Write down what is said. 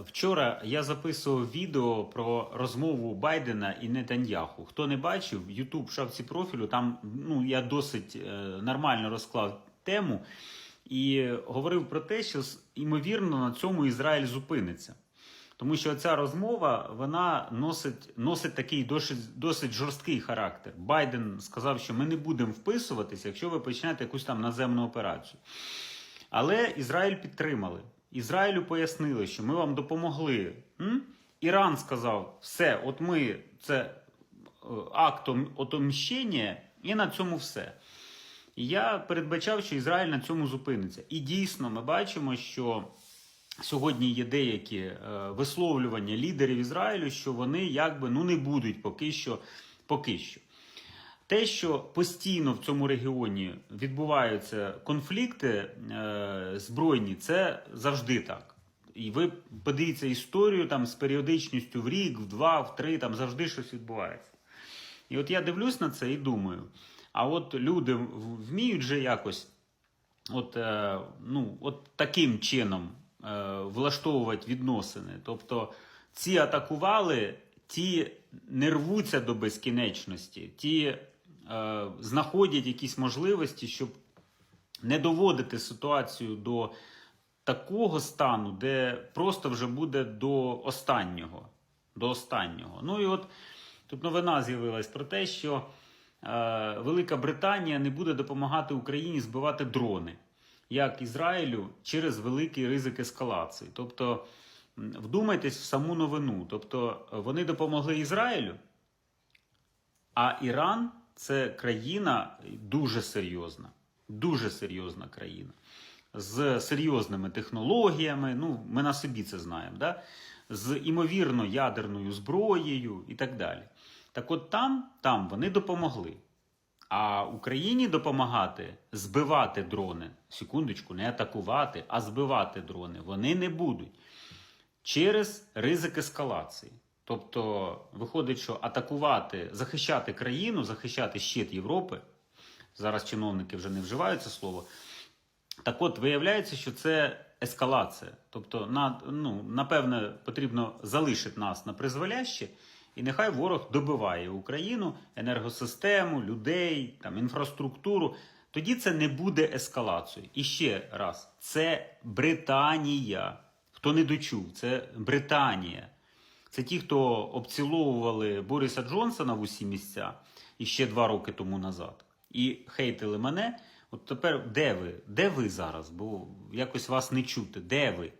Вчора я записував відео про розмову Байдена і Нетаньяху. Хто не бачив, Ютуб в шапці профілю, там ну, я досить е, нормально розклав тему і говорив про те, що ймовірно на цьому Ізраїль зупиниться. Тому що ця розмова вона носить, носить такий досить, досить жорсткий характер. Байден сказав, що ми не будемо вписуватися, якщо ви почнете якусь там наземну операцію. Але Ізраїль підтримали. Ізраїлю пояснили, що ми вам допомогли. М? Іран сказав, все, от ми це е, актом отомщення, і на цьому все. Я передбачав, що Ізраїль на цьому зупиниться. І дійсно, ми бачимо, що сьогодні є деякі е, висловлювання лідерів Ізраїлю, що вони якби ну не будуть поки що. Поки що. Те, що постійно в цьому регіоні відбуваються конфлікти е, збройні, це завжди так. І ви подивіться історію там з періодичністю в рік, в два, в три, там завжди щось відбувається. І от я дивлюсь на це і думаю: а от люди вміють же якось от, е, ну, от таким чином е, влаштовувати відносини. Тобто ці атакували, ті не рвуться до безкінечності, ті знаходять якісь можливості, щоб не доводити ситуацію до такого стану, де просто вже буде до останнього. До останнього. Ну і от тут новина з'явилась про те, що е, Велика Британія не буде допомагати Україні збивати дрони, як Ізраїлю, через великий ризик ескалації. Тобто, вдумайтесь в саму новину. Тобто, е, вони допомогли Ізраїлю, а Іран це країна дуже серйозна, дуже серйозна країна. З серйозними технологіями, ну, ми на собі це знаємо, да? з імовірно ядерною зброєю і так далі. Так от там, там вони допомогли. А Україні допомагати збивати дрони, секундочку, не атакувати, а збивати дрони вони не будуть через ризик ескалації. Тобто, виходить, що атакувати, захищати країну, захищати щит Європи. Зараз чиновники вже не вживають це слово. Так от, виявляється, що це ескалація. Тобто, на, ну, напевне, потрібно залишити нас на призволяще, і нехай ворог добиває Україну, енергосистему, людей, там, інфраструктуру. Тоді це не буде ескалацією. І ще раз, це Британія. Хто не дочув, це Британія. Це ті, хто обціловували Бориса Джонсона в усі місця і ще два роки тому назад. І хейтили мене. От тепер де ви? Де ви зараз? Бо якось вас не чути. Де ви?